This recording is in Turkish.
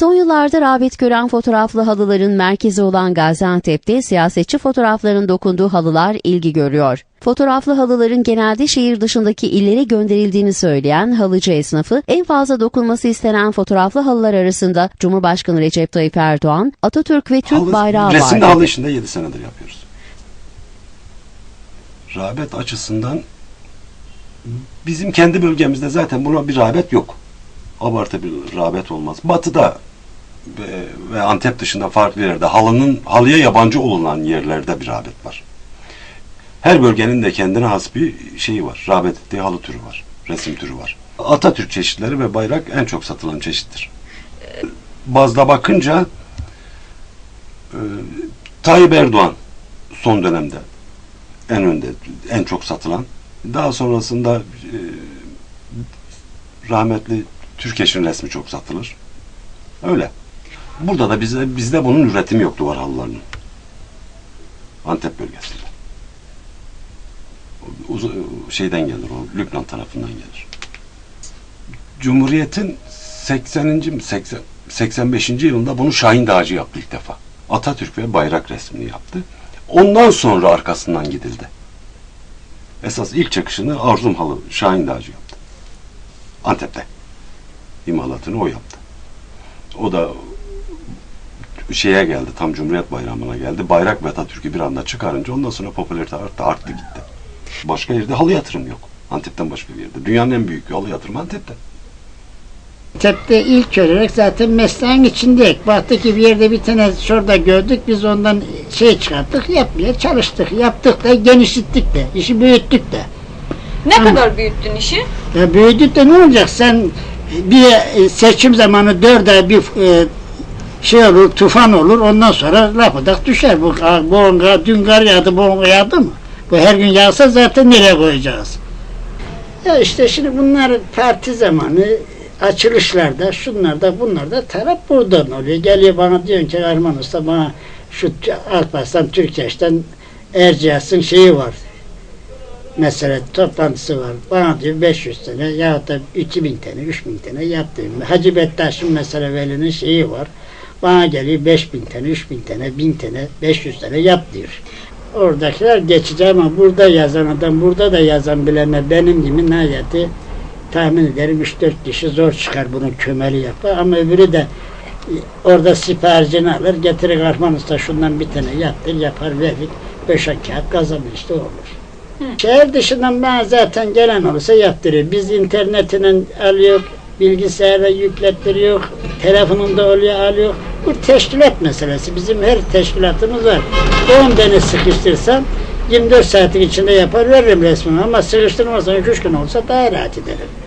Son yıllarda rağbet gören fotoğraflı halıların merkezi olan Gaziantep'te siyasetçi fotoğrafların dokunduğu halılar ilgi görüyor. Fotoğraflı halıların genelde şehir dışındaki illere gönderildiğini söyleyen halıcı esnafı en fazla dokunması istenen fotoğraflı halılar arasında Cumhurbaşkanı Recep Tayyip Erdoğan, Atatürk ve Türk Halı- bayrağı var. halı dedi. işinde 7 senedir yapıyoruz. Rağbet açısından bizim kendi bölgemizde zaten buna bir rağbet yok. Abartı bir rağbet olmaz. Batı'da ve, Antep dışında farklı yerlerde halının halıya yabancı olunan yerlerde bir rağbet var. Her bölgenin de kendine has bir şeyi var. Rağbet ettiği halı türü var. Resim türü var. Atatürk çeşitleri ve bayrak en çok satılan çeşittir. Bazda bakınca e, Tayyip Erdoğan son dönemde en önde, en çok satılan. Daha sonrasında e, rahmetli Türkeş'in resmi çok satılır. Öyle. Burada da bizde, bizde bunun üretimi yok duvar halılarının. Antep bölgesinde. Uz- şeyden gelir o, Lübnan tarafından gelir. Cumhuriyet'in 80. mi 80, 85. yılında bunu Şahin Dağcı yaptı ilk defa. Atatürk ve bayrak resmini yaptı. Ondan sonra arkasından gidildi. Esas ilk çakışını Arzum Halı Şahin Dağcı yaptı. Antep'te. İmalatını o yaptı. O da şeye geldi, tam Cumhuriyet Bayramı'na geldi. Bayrak ve Atatürk'ü bir anda çıkarınca ondan sonra popülarite arttı, arttı gitti. Başka yerde halı yatırım yok. Antep'ten başka bir yerde. Dünyanın en büyük halı yatırımı Antep'te. Antep'te ilk olarak zaten mesleğin içindeyik. Baktık ki bir yerde bir tane şurada gördük. Biz ondan şey çıkarttık, yapmaya çalıştık. Yaptık da genişlettik de, işi büyüttük de. Ne kadar büyüttün işi? Ya büyüdük de ne olacak? Sen bir seçim zamanı dört ay bir e, şey olur, tufan olur. Ondan sonra lapadak düşer. Bu, bu dün kar yağdı, bu yağdı mı? Bu her gün yağsa zaten nereye koyacağız? Ya işte şimdi bunlar parti zamanı açılışlarda, şunlarda, bunlarda taraf buradan oluyor. Geliyor bana diyor ki Erman Usta bana şu Alparslan Türkeş'ten Erciyes'in şeyi var. Mesela toplantısı var. Bana diyor 500 tane ya da 2000 tane, 3000 tane yap diyor. Hacı Bektaş'ın mesela velinin şeyi var. Bana geliyor 5000 tane, 3000 tane, 1000 tane, 500 tane yap diyor. Oradakiler geçici ama burada yazan adam, burada da yazan bilene benim gibi niyeti tahmin ederim 3-4 kişi zor çıkar bunu kömeli yapar ama öbürü de e, orada siparişini alır getirir Arman Usta şundan bir tane yaptır yapar verir beşe kağıt kazanır işte olur. Şehir dışından bana zaten gelen olursa yaptırıyor. Biz internetinden alıyor, bilgisayara yüklettiriyor, telefonunda oluyor alıyor. Bu teşkilat meselesi. Bizim her teşkilatımız var. 10 tane sıkıştırsam 24 saatin içinde yapar veririm resmini ama sıkıştırmazsan 3 gün olsa daha rahat ederim.